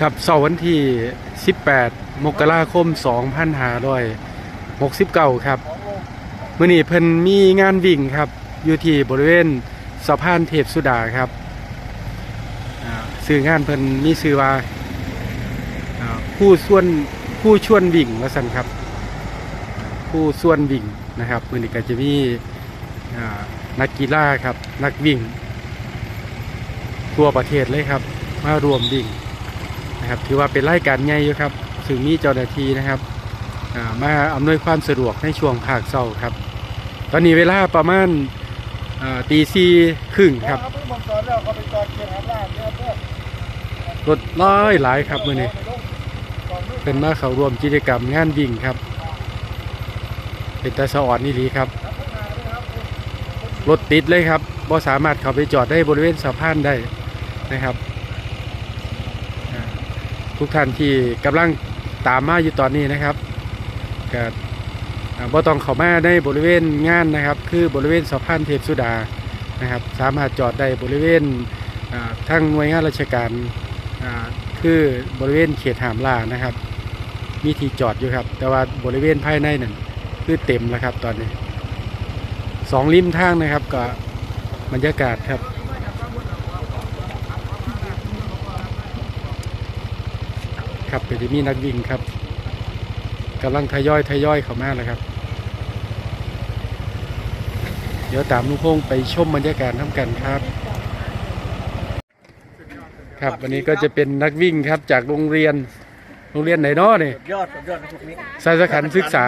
ครับเสาร์วันที่ 18 มกราคม 2569 ครับมื่อนี้เพิ่นมีงานวิ่งครับ อยู่ที่บริเวณสะพานเทพสุดาครับสื่องานเพิ่นมีชื่อว่าผู้ส่วนผู้ชวนวิ่งว่าซั่นครับ ผู้ส่วนวิ่งนะครับมื่อนี้ก็จะมีนักกีฬาครับ นักวิ่ง ทั่วประเทศเลยครับ มารวมวิ่ง นะครับถือว่าเป็นรายการใหญ่อยู่ครับซึ่งมีเจ้าหน้าที่นะครับมาอำนวยความสะดวกในช่วงภาคเศร้าครับ ตอนนี้เวลาประมาณตีสี่ครึ่งครับผมสอนแล้วเขาไปจอดเขียนหาบ้านเนี่ยเพื่อนรถร้อยหลายครับมื่อนี้เป็นมาเขาร่วมกิจกรรมงานวิ่งครับ เป็นตาสะออนนี่ลีครับรถติดเลยครับบ่สามารถเข้าไปจอดได้บริเวณสะพานได้นะครับ ทุกท่านที่กำลังตามมาอยู่ตอนนี้นะครับก็อ่าบ่ต้องเข้ามาในบริเวณงานนะครับ คือบริเวณสะพานเทพสุดานะครับ สามารถจอดได้บริเวณทั้งหน่วยงานราชการคือบริเวณเขตหามล่านะครับ มีที่จอดอยู่ครับ แต่ว่าบริเวณภายในนั่นคือเต็มแล้วครับตอนนี้สองริมทางนะครับกับบรรยากาศครับ ครับเป็นมีนักวิ่งครับกำลังทยอยทยอยเข้ามาแล้วครับ เดี๋ยวตามลุงพงไปชมบรรยากาศน้ำกันครับ ครับวันนี้ก็จะเป็นนักวิ่งครับจากโรงเรียนโรงเรียนไหนเนาะเนี่ยยอดสุดยอดพวกนี้สายสขันศึกษา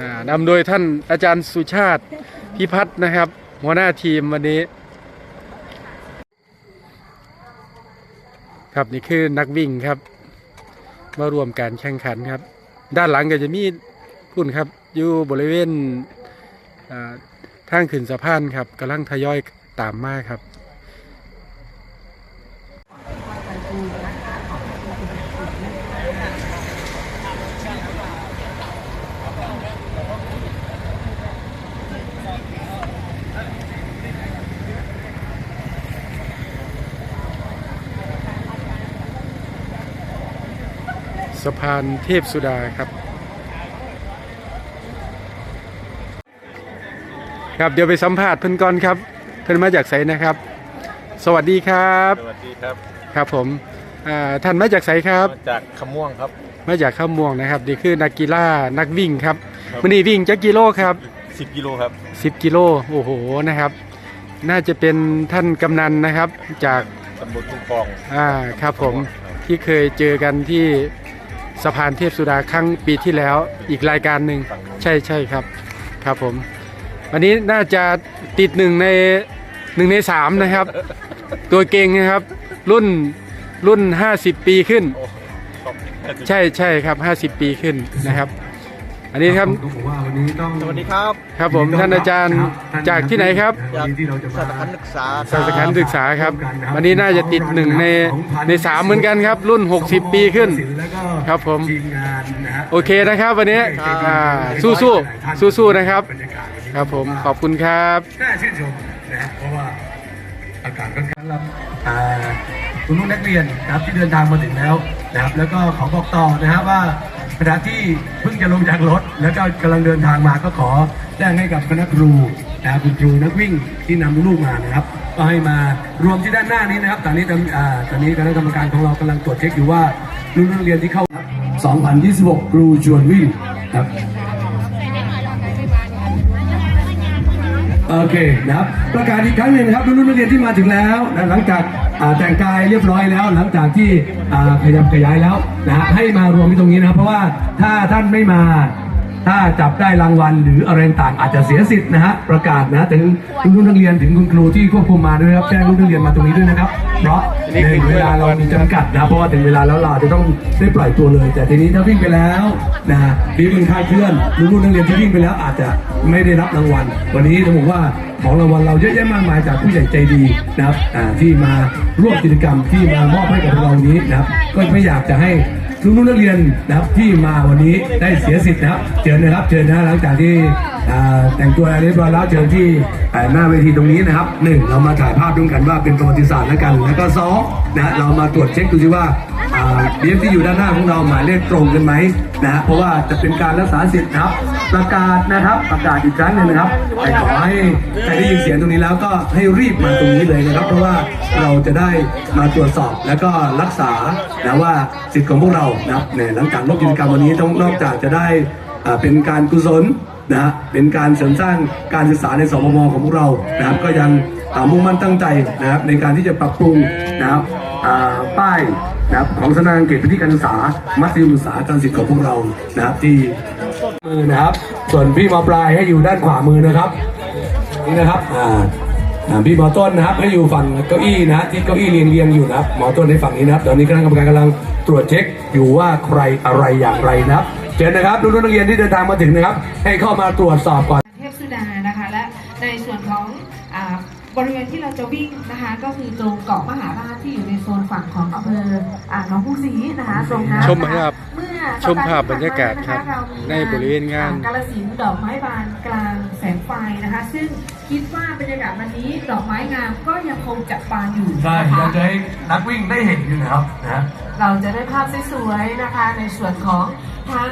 อ่านำโดยท่านอาจารย์สุชาติพิพัฒน์นะครับ หัวหน้าทีมวันนี้ ครับนี่คือนักวิ่งครับ มารวมการแข่งขันครับ ด้านหลังก็จะมีพุ่นครับ อยู่บริเวณทางขึ้นสะพานครับกำลังทยอยตามมาครับ สะพานเทพสุดาครับ ครับเดี๋ยวไปสัมภาษณ์เพิ่นก่อนครับ เพิ่นมาจากไสนะครับ สวัสดีครับ สวัสดีครับครับผมอ่าท่านมาจากไสครับ มาจากขม่วงครับ มาจากข้ามม่วงนะครับนี่คือนักกีฬานักวิ่งครับครับ วันนี้วิ่งจักกิโลครับ 10กิโลครับ10 กิโลโอ้โหนะครับ น่าจะเป็นท่านกำนันนะครับจากตำบลทุ่งฟองอ่าครับผม ที่เคยเจอกันที่ สะพานเทพสุดาครั้งปีที่แล้วอีกรายการหนึ่งฝั่งนู้นใช่ใช่ครับครับผม วันนี้น่าจะติดหนึ่งในหนึ่งในสามนะครับ ตัวเก่งนะครับ รุ่นรุ่น 50 ปีขึ้นโอ้ขอบคุณใช่ใช่ครับ 50 ปีขึ้นนะครับ อันนี้ครับต้องบอกว่าวันนี้ต้องสวัสดีครับ ครับผมท่านอาจารย์จากที่ไหนครับจากที่เราจะสมาถานศึกษาสถานศึกษาครับ วันนี้น่าจะติดหนึ่งในในสามเหมือนกันครับ รุ่น 60 ปีขึ้นแล้วก็ครับผมทีมงานนะฮะโอเคนะครับวันนี้อ่าสู้สู้สู้สู้ๆนะครับบรรยากาศวันนี้ครับผมขอบคุณครับน่าชื่นชมนะฮะเพราะว่าอากาศค่อนข้างรับอ่าคุณลูกนักเรียนนะครับที่เดินทางมาถึงแล้วนะครับแล้วก็ขอบอกต่อนะครับว่า ขณะที่เพิ่งจะลงจากรถ แล้วก็กำลังเดินทางมาก็ขอแจ้งให้กับคณะครูนะคุณครูนักวิ่งที่นำลูกมานะครับ ก็ให้มารวมที่ด้านหน้านี้นะครับ ตอนนี้อ่าตอนนี้คณะกรรมการของเรากำลังตรวจเช็คอยู่ว่าลูกนักเรียนที่เข้า 2026 ครูชวนวิ่งครับโอเคนะครับประกาศอีกครั้งหนึ่งนะครับรุ่นนักเรียนที่มาถึงแล้วหลังจากแต่งกายเรียบร้อยแล้ว หลังจากที่ ขยับขยายแล้วนะฮะให้มารวมที่ตรงนี้นะเพราะว่าถ้าท่านไม่มา ถ้าจับได้รางวัลหรืออะไรต่างอาจจะเสียสิทธิ์นะฮะประกาศนะถึงรุ่นนักเรียนถึงคุณครูที่ควบคุมมาด้วยครับแจ้งรุ่นนักเรียนมาตรงนี้ด้วยนะครับ เพราะในเวลาเรามีจำกัดนะเพราะว่าถึงเวลาแล้วเราจะต้องได้ปล่อยตัวเลย แต่ทีนี้ถ้าวิ่งไปแล้วนะฮะมีเป็นค่าดเคลื่อนรุ่นนักเรียนที่วิ่งไปแล้วอาจจะไม่ได้รับรางวัล วันนี้ต้องบอกว่าของรางวัลเราเยอะแยะมากมายจากผู้ใหญ่ใจดีนะครับที่มาร่วมกิจกรรมที่มามอบให้กับเรานนี้นะครับก็ไม่อยากจะให้ ลูกนักเรียนนะครับที่มาวันนี้ได้เสียสิทธิ์นะครับเชิญนะครับเชิญนะหลังจากที่ แต่งตัวเรียบร้อยแล้วเชิญที่หน้าเวทีตรงนี้นะครับหนึ่งเรามาถ่ายภาพร่วมกันว่าเป็นประวัติศาสตร์แล้วกัน แล้วก็สองนะเรามาตรวจเช็คดูซิว่าเบียที่อยู่ด้านหน้าของเราหมายเลขตรงกันไหมนะฮะเพราะว่าจะเป็นการรักษาสิทธิ์ครับ ประกาศนะครับประกาศอีกครั้งหนึ่งนะครับแต่ขอให้ใครได้ยินเสียงตรงนี้แล้วก็ให้รีบมาตรงนี้เลยนะครับ เพราะว่าเราจะได้มาตรวจสอบแล้วก็รักษานะว่าสิทธิ์ของพวกเรานะครับเนี่ยหลังจากลบกิจกรรมวันนี้ต้องนอกจากจะได้เป็นการกุศล นะฮะเป็นการเสริมสร้างการศึกษาในสมมของพวกเรานะครับก็ยังอ่ามุ่งมั่นตั้งใจนะครับในการที่จะปรับปรุงนะครับป้ายนะครับของสนักงานเขตพื้นที่การศึกษา มัธยมศึกษาการสิทธิ์ของพวกเรานะครับที่มือนะครับ ส่วนพี่มอปลายให้อยู่ด้านขวามือนะครับนี่นะครับอ่าพี่หมอต้นนะครับให้อยู่ฝั่งเก้าอี้นะที่เก้าอี้เรียงเรียงๆอยู่นะครับหมอต้นในฝั่งนี้นะครับตอนนี้คณะกรรมการกำลังตรวจเช็คอยู่ว่าใครอะไรอย่างไรนะครับ เชิญนะครับรุ่นนักเรียนที่เดินทางมาถึงนะครับ ให้เข้ามาตรวจสอบก่อน เทพสุดานะคะ และในส่วนของอาบริเวณที่เราจะวิ่งนะคะ ก็คือตรงเกาะมหาราชที่อยู่ในโซนฝั่งของอำเภออ่าหนองผู้ศรีนะคะตรงนั้นชมนะภาคะพเมื่อชมภาพบรรยากาศครับสัปดห์ที่ผ่านมาะะในบริเวณงานอ่กาลสินธุ์ดอกไม้บานกลางแสงไฟนะคะ ซึ่งคิดว่าบรรยากาศวันนี้ดอกไม้งามก็ยังคงจับปานอยู่ใช่นะคะเราจะให้นักวิ่งได้เห็นอยู่นะครับนะเราจะได้ภาพสวยๆนะคะในส่วนของ ทั้ง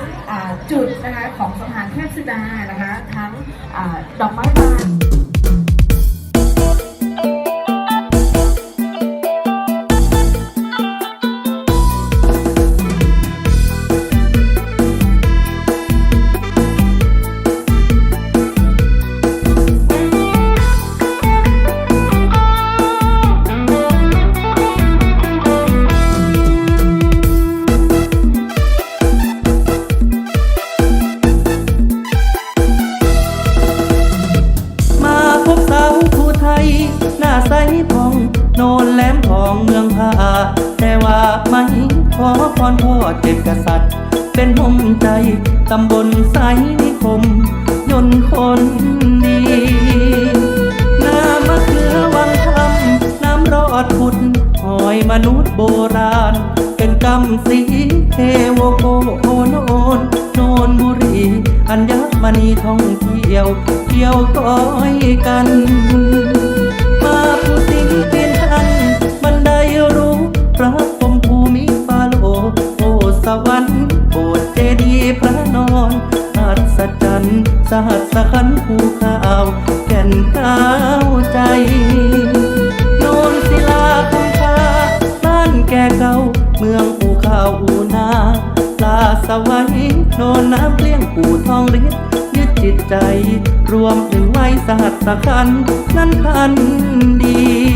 จุดนะคะของสะพานเทพสุดานะคะ ทั้งอดอกไม้บาน โบราณ เป็นกำสีเทโวโกโอนโอนโนนบุรี อัญมณีท่องเที่ยวเที่ยวก้อยกัน มาผู้สิงเป็นทันบันไดรู้พระพรมภูมิฟาโลโอสวรรค์โบสเจดีย์พระนอนอัศจรรย์สหัสขันธ์ภูเขาวแก่นก้าวใจ โนนศิลา แก่เก่าเมืองอู่ข้าวอู่นาลาสวัยโนนน้ำเลี้ยงปู่ทองฤทธิ์ยึดจิตใจ รวมถึงไว้สหัสขันนั้นพันดี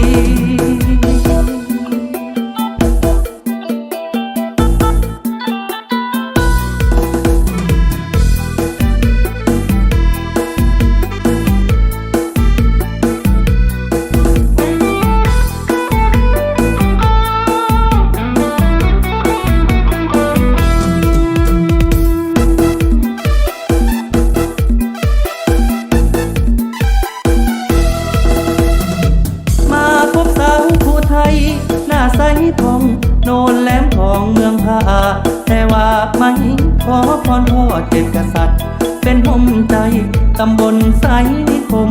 ตำบลไสนิคม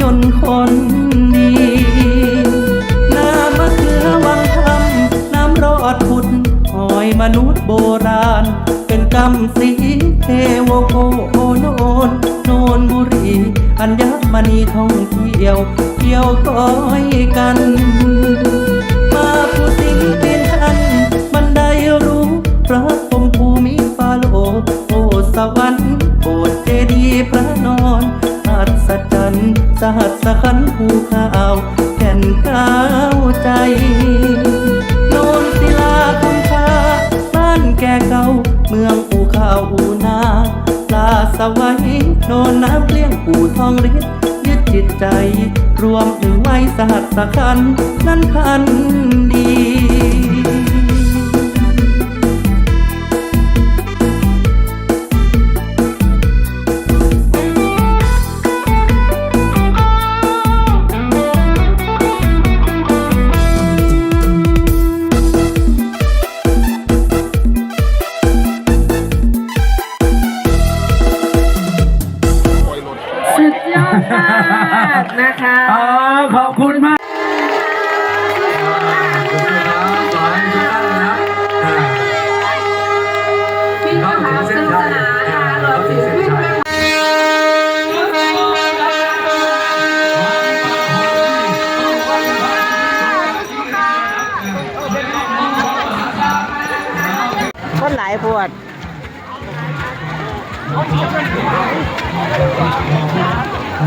ยนคนดี น้ำมะเขือวังคำน้ำรอดผุดหอยมนุษย์โบราณ เป็นกำสีเทวโกโอโนนโนนบุรี อัญมณีท่องเที่ยว เที่ยวก้อยกัน มาผู้สิงเป็นทันบันได้รู้พระพรมภูมิฟาโลโอสวรรค์โบสถ์เจดีย์พระ สหัสขันภูเขาแก่นก้าวใจ โนนศิลาคำคาบ้านแก่เก่า เมืองอู่ข้าอูนาลาสวัยโนนน้ำเลี้ยงปู่ทองฤทธิ์ยึดจิตใจ รวมถึงไว้สหัสขัน นั้นพันดีานะคะออขอบคุณมากคนหลายปวด ม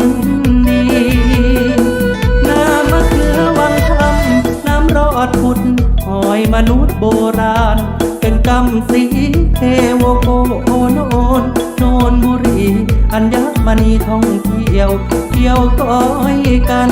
นดีน้ำมะเขือวังคำน้ำรอดพุดหอยมนุษย์โบราณ เป็นกำสีเทวโกโอโนนโนนบุรี อัญมณีท่องเที่ยว เที่ยวก้อยกัน